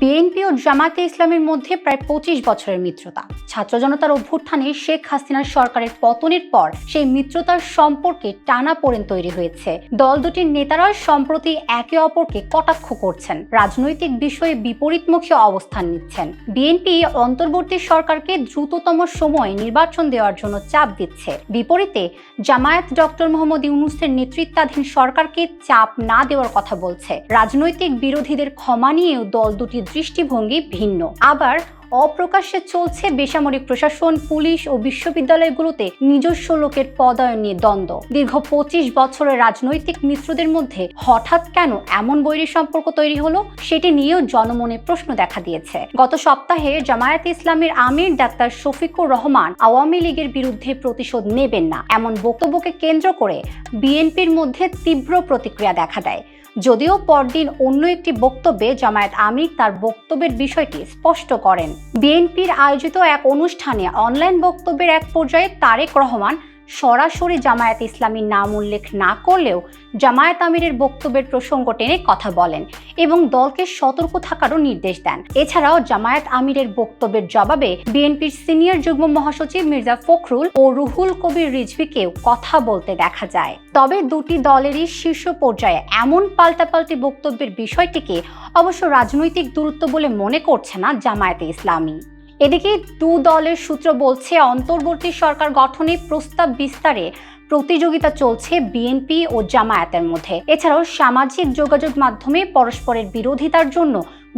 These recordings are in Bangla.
বিএনপি ও জামায়াতে ইসলামের মধ্যে প্রায় পঁচিশ বছরের মিত্রতা। ছাত্র জনতার অভ্যুত্থানে শেখ হাসিনার সরকারের পতনের পর সেই মিত্রতার সম্পর্কে টানা পড়েন তৈরি হয়েছে। দল দুটির নেতারা সম্প্রতি একে অপরকে কটাক্ষ করছেন। রাজনৈতিক বিষয়ে বিপরীতমুখী অবস্থান নিচ্ছেন। বিএনপি অন্তর্বর্তী সরকারকে দ্রুততম সময়ে নির্বাচন দেওয়ার জন্য চাপ দিচ্ছে। বিপরীতে জামায়াত ডক্টর মোহাম্মদ ইউনুসের নেতৃত্বাধীন সরকারকে চাপ না দেওয়ার কথা বলছে। রাজনৈতিক বিরোধীদের ক্ষমা নিয়েও দল দুটির দৃষ্টিভঙ্গি ভিন্ন। আবার অপ্রকাশ্যে চলছে বেসামরিক প্রশাসন, পুলিশ ও বিশ্ববিদ্যালয়গুলোতে নিজস্ব লোকের পদায়ন নিয়ে দ্বন্দ্ব। দীর্ঘ পঁচিশ বছরের রাজনৈতিক মিত্রদের মধ্যে হঠাৎ কেন এমন বৈরী সম্পর্ক তৈরি হলো, সেটি নিয়েও জনমনে প্রশ্ন দেখা দিয়েছে। গত সপ্তাহে জামায়াত ইসলামের আমির ডাক্তার শফিকুর রহমান আওয়ামী লীগের বিরুদ্ধে প্রতিশোধ নেবেন না। এমন বক্তব্যকে কেন্দ্র করে বিএনপির মধ্যে তীব্র প্রতিক্রিয়া দেখা দেয়। যদিও পরদিন অন্য একটি বক্তব্যে জামায়াত আমির তার বক্তব্যের বিষয়টি স্পষ্ট করেন। বিএনপির আয়োজিত এক অনুষ্ঠানে অনলাইন বক্তব্যের এক পর্যায়ে তারেক রহমান সরাসরি জামায়াত ইসলামীর নাম উল্লেখ না করলেও জামায়াত আমিরের বক্তব্যের প্রসঙ্গ টেনে কথা বলেন এবং দলকে সতর্ক থাকারও নির্দেশ দেন। এছাড়াও জামায়াত আমিরের বক্তব্যের জবাবে বিএনপির সিনিয়র যুগ্ম মহাসচিব মির্জা ফখরুল ও রুহুল কবির রিজভিকেও কথা বলতে দেখা যায়। তবে দুটি দলেরই শীর্ষ পর্যায়ে এমন পাল্টাপাল্টি বক্তব্যের বিষয়টিকে অবশ্য রাজনৈতিক দূরত্ব বলে মনে করছে না জামায়াতে ইসলামী। এদিকে দু দলের সূত্র বলছে, অন্তর্বর্তী সরকার গঠনে প্রস্তাব বিস্তারে প্রতিযোগিতা চলছে বিএনপি ও জামায়াতের মধ্যে। এছাড়াও সামাজিক যোগাযোগ মাধ্যমে পরস্পরের বিরোধিতার জন্য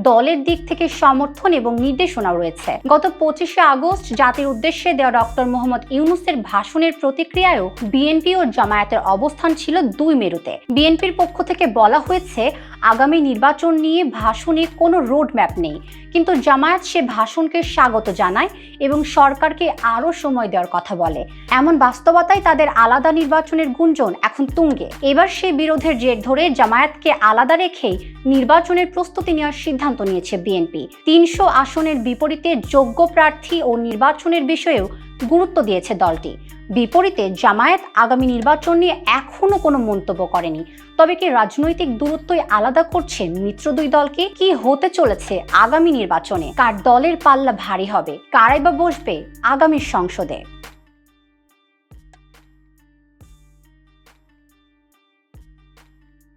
দলের দিক থেকে সমর্থন এবং নির্দেশনা রয়েছে। গত পঁচিশে আগস্ট জাতির উদ্দেশ্যে দেওয়া ডক্টর মোহাম্মদ ইউনুসের ভাষণের প্রতিক্রিয়ায়ও বিএনপি ও জামায়াতের অবস্থান ছিল দুই মেরুতে। বিএনপির পক্ষ থেকে বলা হয়েছে আগামী নির্বাচন নিয়ে ভাষণে কোনো রোড ম্যাপ নেই। কিন্তু জামায়াত সে ভাষণকে স্বাগত জানায় এবং সরকারকে আরও সময় দেওয়ার কথা বলে। এমন বাস্তবতায় তাদের আলাদা নির্বাচনের গুঞ্জন এখন তুঙ্গে। এবার সে বিরোধের জের ধরে জামায়াতকে আলাদা রেখেই নির্বাচনের প্রস্তুতি নেওয়ার সিদ্ধান্ত নিয়েছে বিএনপি। তিনশো আসনের বিপরীতে যোগ্য প্রার্থী ও নির্বাচনের বিষয়েও গুরুত্ব দিয়েছে দলটি। বিপরীতে জামায়াত আগামী নির্বাচন নিয়ে এখনও কোনো মন্তব্য করেনি। তবে কি রাজনৈতিক দূরত্বই আলাদা করছে মিত্র দুই দলকে? কি হতে চলেছে আগামী নির্বাচনে? কার দলের পাল্লা ভারী হবে? কারাই বা বসবে আগামী সংসদে?